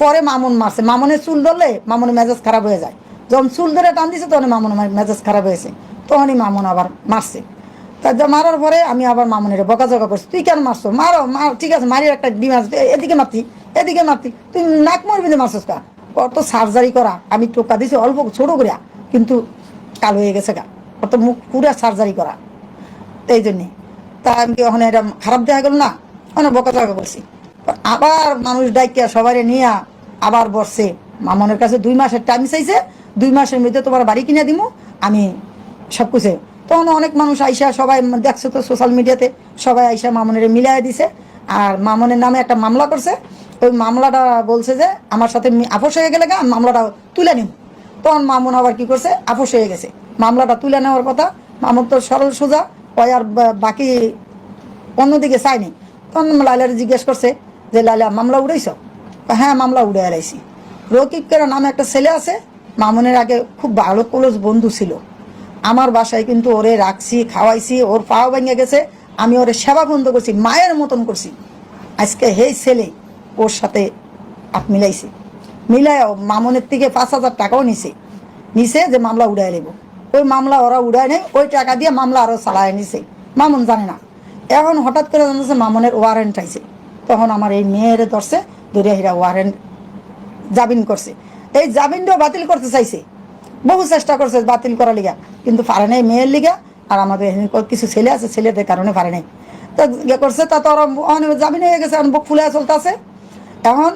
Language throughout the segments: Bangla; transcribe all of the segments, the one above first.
পরে মামুন মারছে। মামুনের চুল ধরলে মামুনের মেজাজ খারাপ হয়ে যায়। যখন চুল ধরে টান দিছে তখন মামুন মেজাজ খারাপ হয়েছে। তখনই মামুন আবার মারছে। তা মারার পরে আমি আবার মামুনের বকাঝকা করছি। তুই কেন মারছো? মারো, মার, ঠিক আছে মারি একটা ডিম আছে। এদিকে মারতি এদিকে মারতি। তুই নাক মারবি মারছিস কা? কত সার্জারি করা, আমি টোকা দিছি অল্প ছোট করিয়া, কিন্তু কাল হয়ে গেছে গা। কত মুখ পুরা সার্জারি করা। এই জন্যে। তা আমি ওখানে এটা খারাপ দেখা গেল না? অনেক বকাঝকা করছি। আবার মানুষ ডাইকিয়া সবাই নিয়ে আবার বসছে। মামনের কাছে দুই মাসের টাইম চাইছে দুই মাসের মধ্যে তোমার বাড়ি কিনে দিব আমি সব কিছু। তখন অনেক মানুষ আইসা সবাই দেখছ তো সোশ্যাল মিডিয়াতে সবাই আইসা মামনের মিলাই দিছে। আর মামনের নামে একটা মামলা করছে। ওই মামলাটা বলছে যে আমার সাথে আপোষ হয়ে গেলে গা, মামলাটা তুলে নিব তখন মামুন আবার কি করছে? আপোষ হয়ে গেছে। মামলাটা তুলে নেওয়ার কথা মামুন তো সরল সোজা ওই আর বাকি অন্যদিকে চাইনি তখন লাইলারে জিজ্ঞেস করছে যে লাইলা মামলা উড়াইছ? হ্যাঁ মামলা উড়ে আলাইছি রকিব কেরা নামে একটা ছেলে আছে, মামুনের আগে খুব ভালো ক্লোজ বন্ধু ছিল। আমার বাসায় কিন্তু ওরে রাখছি, খাওয়াইছি, ওর পাও ভেঙে গেছে, আমি ওরে সেবা বন্ধ করছি, মায়ের মতন করছি। আজকে হেই ছেলে ওর সাথে আপ মিলাইছি। মিলাই মামুনের থেকে পাঁচ হাজার টাকাও নিছে। নিছে যে, মামলা উড়াই নেব ওই মামলা ওরা উড়ায় নেই ওই টাকা দিয়ে মামলা আরও চালায় নিছে। মামুন জানে না। এখন হঠাৎ করে জানতেছে মামুনের ওয়ারেন্ট আইছে। তখন আমার এই মেয়ের ধরছে, ধরে ওয়ারেন্ট জামিন করছে। এই জামিনটাও বাতিল করতে চাইছে। বহু চেষ্টা করছে বাতিল করার লিগা, কিন্তু পারে নাই মেয়ের লিগা, আর আমাদের কিছু ছেলে আছে, ছেলেদের কারণে পারে নাই। তো ইয়ে করছে, তা তো জামিন হয়ে গেছে এখন বুক ফুলে চলতে আছে। এখন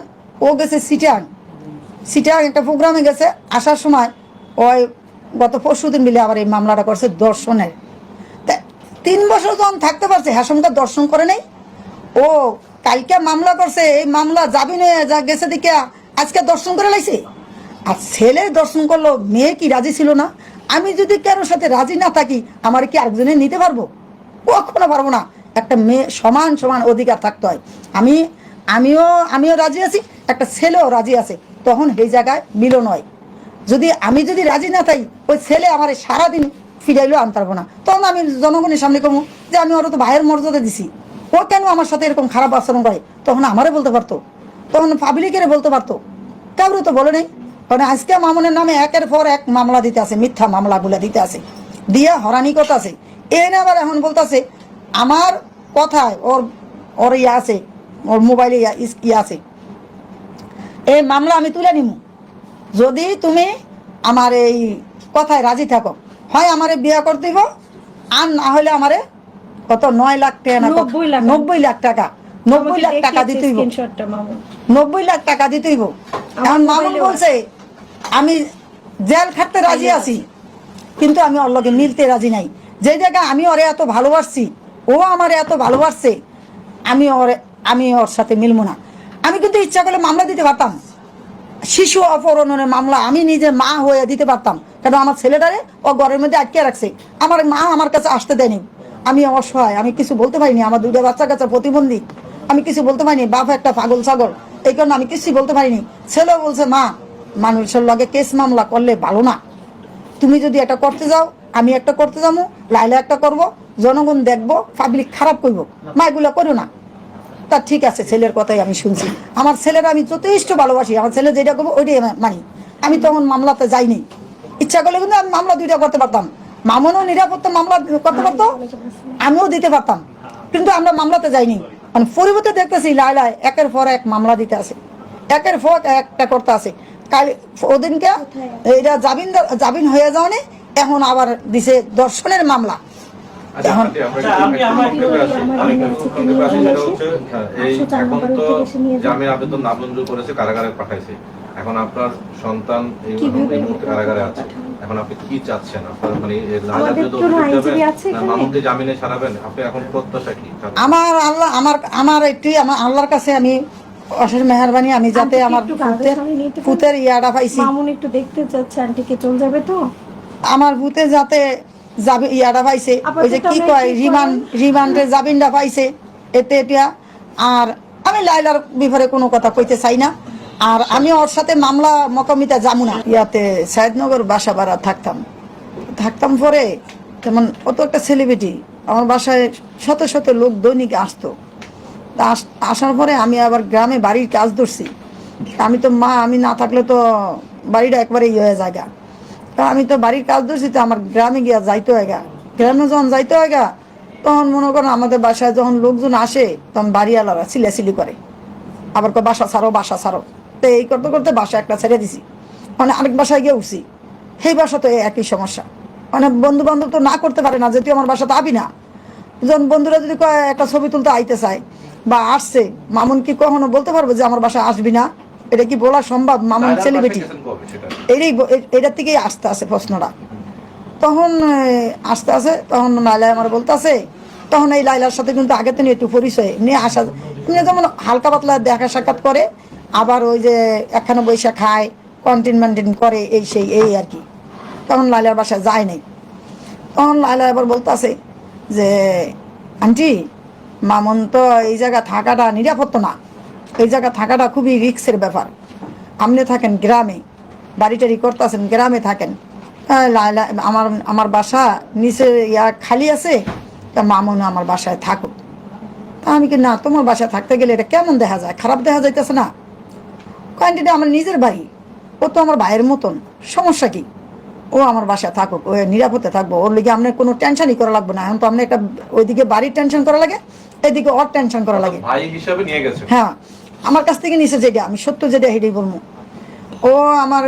ও গেছে সিটাং সিটাং একটা প্রোগ্রামে গেছে, আসার সময় ওই গত পরশু দিন মিলে আবার এই মামলাটা করছে দর্শনের। তিন বছর যখন থাকতে পারছে হ্যাসমটা দর্শন করে নেই। ও কালকে মামলা করছে, এই মামলা জামিনে যা গেছে দিকে আজকে দর্শন করে লাইছে। আর ছেলে দর্শন করল, মেয়ে কি রাজি ছিল না? আমি যদি কারোর সাথে রাজি না থাকি, আমার কি আরেকজনে নিতে পারব? কখনো পারব না। একটা মেয়ে সমান সমান অধিকার থাকতে হয়। আমি, আমিও আমিও রাজি আছি, একটা ছেলেও রাজি আছে। তখন এই জায়গায় মিলন হয়। যদি আমি যদি রাজি না থাকি, ওই ছেলে আমার সারাদিন ফিরাইলেও আনতে পারব না। তখন আমি জনগণের সামনে কমু যে আমি ওরা তো ভাইয়ের মর্যাদা দিছি। ও কেন আমার সাথে এরকম খারাপ আচরণ করে? তখন আমারে বলতে পারতো। তখন পাবলিকের বলতে পারতো। কাউরে তো বলে নেই। কারণ আজকে মামুনের নামে একের পর এক মামলা দিতে আছে, মিথ্যা মামলাগুলো দিতে আছে। দিয়া হরানি কথা আছে এনে আবার এখন বলতেছে, আমার কথায় ওর ওর ইয়ে আছে, ওর মোবাইলে ইয়া- আছে। এই মামলা আমি তুলে নিমু। যদি তুমি আমার এই কথায় রাজি থাকো, হয় আমারে বিয়া দিব, আর না হলে আমারে কত? নয় লাখ টাকা নব্বই লাখ। টাকা। নব্বই লাখ টাকা দিতে হইব। নব্বই লাখ টাকা দিতে হইব। এখন মামুন বলছে আমি জেল খাটতে রাজি আছি। কিন্তু আমি ওর লগে মিলতে রাজি নাই। যে জায়গায় আমি ওরে এত ভালোবাসছি ও আমার এত ভালোবাসছে আমি ওরে আমি ওর সাথে মিলবো না। আমি কিন্তু ইচ্ছা করলে মামলা দিতে পারতাম। শিশু অপহরণের মামলা আমি নিজে মা হয়ে দিতে পারতাম। কেন আমার ছেলেটারে ও ঘরের মধ্যে আটকে রাখছে। আমার মা আমার কাছে আসতে দেয়নি। আমি অসহায়, আমি কিছু বলতে পারিনি, আমার দুইটা বাচ্চা কাছে প্রতিবন্ধী। আমি কিছু বলতে পারিনি, বাপ একটা পাগল ছাগল। এই কারণে আমি কিছু বলতে পারিনি। ছেলেও বলছে, মা, মানুষের লগে কেস মামলা করলে ভালো না। তুমি যদি একটা করতে যাও, আমি একটা করতে যাব, লাইলা একটা করব, জনগণ দেখব পাবলিক খারাপ করব। মা, এগুলো করো না। তা ঠিক আছে, ছেলের কথাই আমি শুনছি। আমার ছেলের আমি যথেষ্ট ভালোবাসি, আমার ছেলে যেটা করব, ওইটাই মানি। আমি তখন মামলাতে যাইনি। ইচ্ছা করলে কিন্তু আমি মামলা দুইটা করতে পারতাম। মামনও নিরাপত্তা মামলা করতে পারতো? আমিও দিতে পারতাম। কিন্তু আমরা মামলাতে যাইনি। মানে পরিবর্তে দেখতেছি লাই লাই একের পর এক মামলা দিতে আছে। একের পর একটা করতে আছে। কাল ওদিনকে এটা জামিন জামিন হয়ে যাওয়ানে এখন আবার দিছে দর্শনের মামলা। আচ্ছা, এখন- আচ্ছা, আসি। আসি, আসি। হ্যাঁ, আসো, আবেদন নামঞ্জুর করেছে কারাগারে পাঠাইছে। এখন আপনার সন্তান এই মুহূর্তে কারাগারে আছে। এখন আপনি কি চাচ্ছেন? আপনার মানে? মামুনকে জামিনে ছাড়াবেন আপনি এখন প্রত্যাশা কি? আমার আল্লাহ আমার আমার একটু আমার আল্লাহর কাছে আমি অশেষ মেহরবানি। আমি যাতে আমার? ইয়াটা পাইছি। মামুন একটু দেখতে চাচ্ছে আন্টিকে চলে যাবে তো? আমার ভূতে যাতে যাবে ইয়াটা পাইছে। ওই যে কি কয় রিমান্ড রিমান্ডে জামিনটা পাইছে। এতে এটা আর আমি লাইলার বিপরে কোনো কথা কইতে চাই না। আর আমি ওর সাথে মামলা মকামিতা যাব না। ইয়াতে সায়দনগর বাসা ভাড়া থাকতাম। থাকতাম পরে তেমন অত একটা সেলিব্রিটি আমার বাসায় শত শত লোক দৈনিক আসতো। তা আস- আসার পরে আমি আবার গ্রামে বাড়ির কাজ ধরছি। আমি তো মা, আমি না থাকলে তো বাড়িটা একবারে ইয়ে হয়ে যায়। তা আমি তো বাড়ির কাজ ধরছি, তো আমার গ্রামে গিয়া যাইতে হয় গা গ্রামে যখন যাইতে হয় গা তখন মনে করেন আমাদের বাসায় যখন লোকজন আসে, তখন বাড়িওয়ালারা সিলাসিলি করে। আবার বাসা ছাড়ো বাসা ছাড়ো। তো এই করতে করতে বাসা একটা ছেড়ে দিছি। মানে আরেক বাসায় গিয়ে উঠছি। সেই বাসা তো একই সমস্যা। মানে বন্ধু বান্ধব তো না করতে পারে না যে তুই আমার বাসাতে আবি না যখন বন্ধুরা যদি একটা ছবি তুলতে আইতে চায় বা আসছে মামুন কি কখনো বলতে পারব যে আমার বাসায় আসবি না? এটা কি বলা সম্ভব? মামুন সেলিব্রিটি এটাই এটার থেকেই আসতে আসে প্রশ্নটা। তখন আসতে আসে তখন লাইলা আমার বলতেছে তখন এই লাইলার সাথে কিন্তু আগে থেকে একটু পরিচয়। নিয়ে আসা যেমন হালকা পাতলা দেখা সাক্ষাৎ করে আবার ওই যে একখানে বৈশা খায় কন্টিন মেনটেন করে, এই সেই, এই আর কি। তখন লাইলার বাসায় যায় নাই। তখন লাইলা এবার বলতেছে যে, আন্টি, মামন তো এই জায়গা থাকাটা নিরাপত্ত না। এই জায়গা থাকাটা খুবই রিক্সের ব্যাপার। আপনি থাকেন গ্রামে, বাড়ি টাড়ি করতেছেন, গ্রামে থাকেন। লাইলা আমার আমার বাসা নিচে ইয়া খালি আছে, তা মামুন আমার বাসায় থাকুক। তা আমি কি, না, তোমার বাসায় থাকতে গেলে এটা কেমন দেখা যায়? খারাপ দেখা যাইতেছে না? কয়েকটি আমার নিজের বাড়ি ও তো আমার ভাইয়ের মতন। সমস্যা কি? ও আমার বাসায় থাকুক ও নিরাপদে থাকব। ওর লিগে আপনার কোনো টেনশনই করা লাগবে না। এখন তো আপনার একটা ওইদিকে বাড়ির টেনশন করা লাগে এদিকে ওর টেনশন করা লাগে। ভাই হিসাবে নিয়ে গেছে। হ্যাঁ আমার কাছ থেকে নিচে যেটা আমি সত্য যেটা সেটাই বলব। ও আমার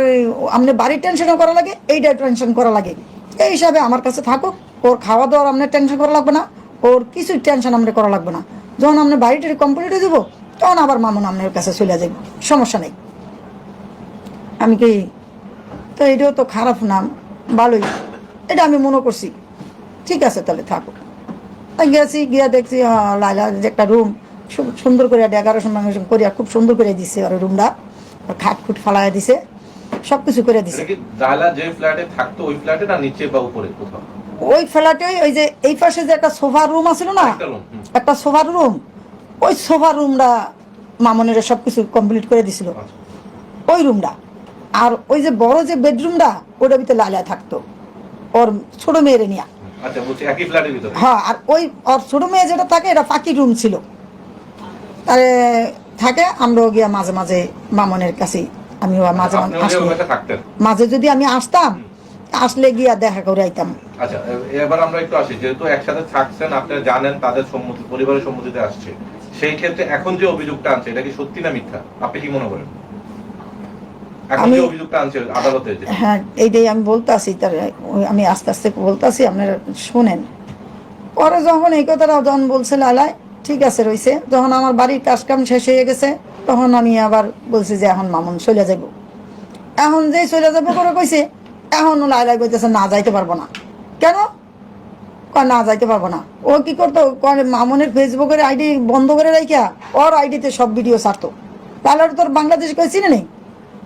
আপনি বাড়ির টেনশনও করা লাগে এইটা টেনশন করা লাগে। এই হিসাবে আমার কাছে থাকুক ওর খাওয়া দাওয়ার আপনার টেনশন করা লাগবে না ওর কিছু টেনশন আমরা করা লাগবে না। যখন আপনি বাড়িটা কমপ্লিট হয়ে দেবো তখন আবার মামুন আপনার কাছে চলে যাবে সমস্যা নেই। আমি কি তো এটাও তো খারাপ নাম ভালোই। এটা আমি মনে করছি। ঠিক আছে তাহলে থাকুক তাই গেছি গিয়া দেখছি হ্যাঁ, লাইলা যে একটা রুম সুন্দর করে ডেকোরেশন করিয়া খুব সুন্দর করে দিছে আর রুমটা। খাট খুট ফালাইয়া দিছে সব কিছু করে দিছে। যে ফ্ল্যাটে থাকতো ওই ফ্ল্যাটে না নিচে বা উপরে কোথাও? ওই ফ্ল্যাটে ওই যে এই পাশে যে একটা সোফার রুম আছিল না একটা সোফার রুম। ওই সোফার রুমটা মামনের সব কিছু কমপ্লিট করে দিছিল। আচ্ছা। ওই রুমটা। আর ওই যে বড় যে বেডরুমটা ওটার ভিতরে লালিয়া থাকতো। ওর ছোট মেয়ের নিয়ে। আচ্ছা হ্যাঁ আর ওই ওর ছোট মেয়ে যেটা থাকে এটা ফাঁকি রুম ছিল। তারে থাকে আমরাও গিয়া মাঝে মাঝে মামনের কাছে আমি মাঝে মাঝে মাঝে যদি আমি আসতাম আসলে গিয়া দেখা করে আইতাম। আচ্ছা এবার আমরা একটু আসি যেহেতু একসাথে থাকছেন জানেন তাদের সম্মতি পরিবারের সম্মতিতে আসছে। সেই ক্ষেত্রে এখন যে অভিযোগটা আনছে এটা কি সত্যি না মিথ্যা? আপনি কি মনে করেন? আমি- হ্যাঁ এইটাই আমি বলতাছি তার আমি আস্তে আস্তে বলতাছি আপনারা শোনেন। পরে যখন এই কথাটা যখন বলছে লালায় ঠিক আছে রইছে। যখন আমার বাড়ির কাজ কাম শেষ হয়ে গেছে তখন আমি আবার বলছি যে এখন মামুন চলে যাব। এখন যে চলে যাব করে কইছে এখন লাইলাই কইতেছে না যাইতে পারব না। কেন? না যাইতে পারব না। ও কি করতো? কয় মামুনের ফেসবুকের আইডি বন্ধ করে রাখিয়া ওর আইডিতে সব ভিডিও ছাড়তো। লাইলার তোর বাংলাদেশ কই চিনে নেই?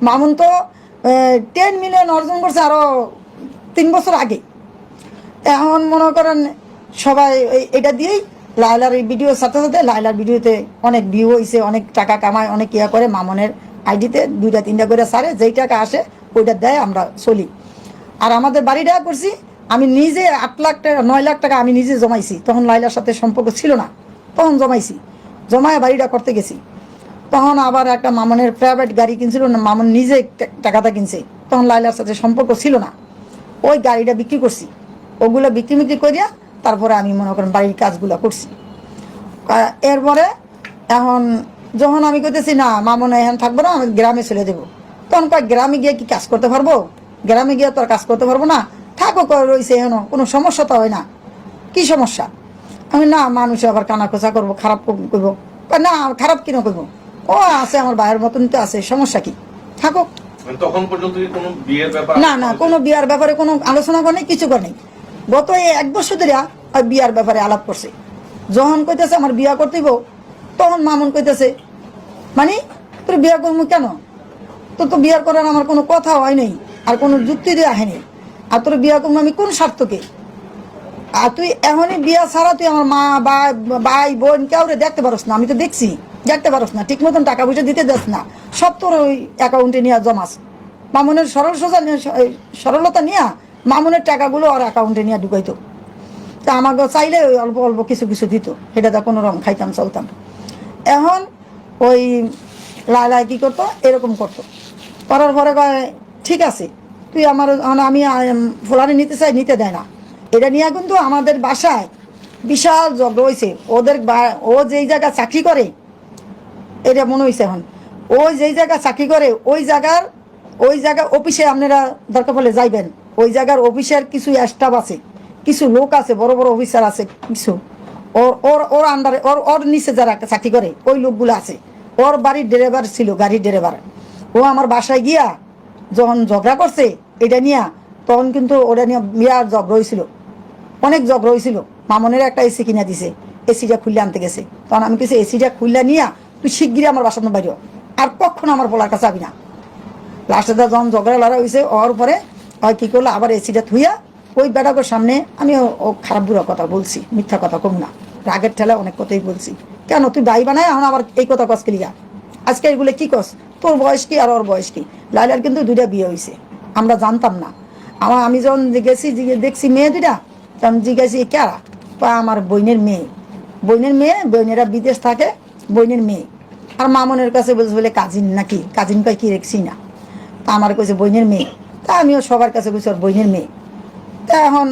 মামুন তো টেন মিলিয়ন অর্জন করছে আরও তিন বছর আগে। এখন মনে করেন সবাই এটা দিয়েই লায়লার এই ভিডিওর সাথে সাথে লায়লার ভিডিওতে অনেক ভিউ হয়েছে অনেক টাকা কামায়, অনেক ইয়া করে মামনের আইডিতে দুইটা, তিনটা করে সারে যেই টাকা আসে ওইটা দেয়, আমরা চলি। আর আমাদের বাড়িটা করছি আমি নিজে আট লাখ টাকা, নয় লাখ টাকা আমি নিজে জমাইছি। তখন লাইলার সাথে সম্পর্ক ছিল না। তখন জমাইছি। জমায় বাড়িটা করতে গেছি। তখন আবার একটা মামনের প্রাইভেট গাড়ি কিনছিল না, মামন নিজে টাকাটা কিনছে। তখন লাইলার সাথে সম্পর্ক ছিল না। ওই গাড়িটা বিক্রি করছি। ওগুলো বিক্রি বিক্রি করিয়া তারপরে আমি মনে করেন বাড়ির কাজগুলো করছি। এরপরে এখন যখন আমি করতেছি না, মামন এখন থাকব না, আমি গ্রামে চলে দেবো তখন কয়, গ্রামে গিয়ে কি কাজ করতে পারব? গ্রামে গিয়ে তো আর কাজ করতে পারব না। থাকো রয়েছে এখন। কোনো সমস্যা তো হয় না। কি সমস্যা? আমি না মানুষ আবার কানা খোঁচা করব খারাপ করব। না খারাপ কিনা করব? ও আছে আমার ভাইয়ের মতন তো আছে সমস্যা কি? থাকুক। মানে না না কোনো বিয়ার ব্যাপারে কোনো আলোচনা করে কিছু করে নেই। গত এই এক বছর ধরে আর বিয়ার ব্যাপারে আলাপ করছে। যখন কইতেছে আমার বিয়া করতেইব তখন মামুন কইতেছে মানে তোর বিয়া করব কেন? তোর তো বিয়ার করার আমার কোনো কথা হয় নাই আর কোনো যুক্তি দিয়ে আহেনি আর তোর বিয়া করব আমি কোন স্বার্থকে? আর তুই এখনই বিয়া ছাড়া তুই আমার মা ভাই, বোন কেউরে দেখতে পারস না, আমি তো দেখছি, দেখতে পারস না, ঠিক মতন টাকা পয়সা দিতে দেস না, সব তোর ওই অ্যাকাউন্টে নিয়ে জমাস। মামুনের সরল সোজা সরলতা নিয়ে মামুনের টাকাগুলো ওর অ্যাকাউন্টে নিয়ে ঢুকাইতো। তা আমাকে চাইলে ওই অল্প অল্প কিছু কিছু দিত, সেটা তো কোনো রকম খাইতাম, চলতাম। এখন ওই লাইলাই কী করতো, এরকম করতো। করার পরে ঠিক আছে তুই আমার মানে আমি ফোলানি নিতে চাই, নিতে দেয় না। এটা নিয়ে কিন্তু আমাদের বাসায় বিশাল ঝগড়া হয়েছে ওদের ও যেই জায়গা চাকরি করে, এটা মনে হয়েছে এখন। ও যেই জায়গা চাকরি করে, ওই জায়গার, ওই জায়গা অফিসে আপনারা দরকার পড়লে যাইবেন। ওই জায়গার অফিসের কিছু স্টাফ আছে, কিছু লোক আছে, বড় বড় অফিসার আছে, কিছু। ওর ওর ওর আন্ডারে ওর ওর নিচে যারা চাকরি করে, ওই লোকগুলো আছে। ওর বাড়ির ড্রাইভার ছিল, গাড়ির ড্রাইভার। ও আমার বাসায় গিয়া যখন ঝগড়া করছে, এটা নিয়ে তখন কিন্তু ওটা নিয়ে বিরাট ঝগড়া হয়েছিল অনেক ঝগড়া হয়েছিল মামনের একটা এসি কিনা দিছে এসিটা খুললে আনতে গেছে। তখন আমি কিছু এসিটা খুললে নিয়া তুই শিগগিরই আমার বাসার বাইরে। আর কখনো আমার বলার কাছে যাবি না। লাস্টে তো যখন ঝগড়া লড়া হয়েছে হওয়ার পরে হয় কী করল, আবার এসিটা থুইয়া ওই বেটাকের সামনে আমি ও- খারাপ বুড়া কথা বলছি, মিথ্যা কথা কম না। রাগের ঠেলা অনেক কথাই বলছি। কেন, তুই দায়ী বানায়, এখন আবার এই কথা কস লিগা? আজকে এগুলো কি কস তোর বয়স কি আর ওর বয়স কি? লাইলার কিন্তু দুইটা বিয়ে হয়েছে আমরা জানতাম না। আমার আমি যখন গেছি দেখছি মেয়ে দুইটা তখন জিজ্ঞাসি কারা? বা আমার বইনের মেয়ে। বইনের মেয়ে বইনেরা বিদেশ থাকে বইনের মেয়ে। আর মামনের কাছে বলছে, বলে কাজিন নাকি? কাজিন কয় কি রেখছি না? তা আমার কাছে বইনের মেয়ে। তা আমিও সবার কাছে বলছি, ওর বইনের মেয়ে। তা এখন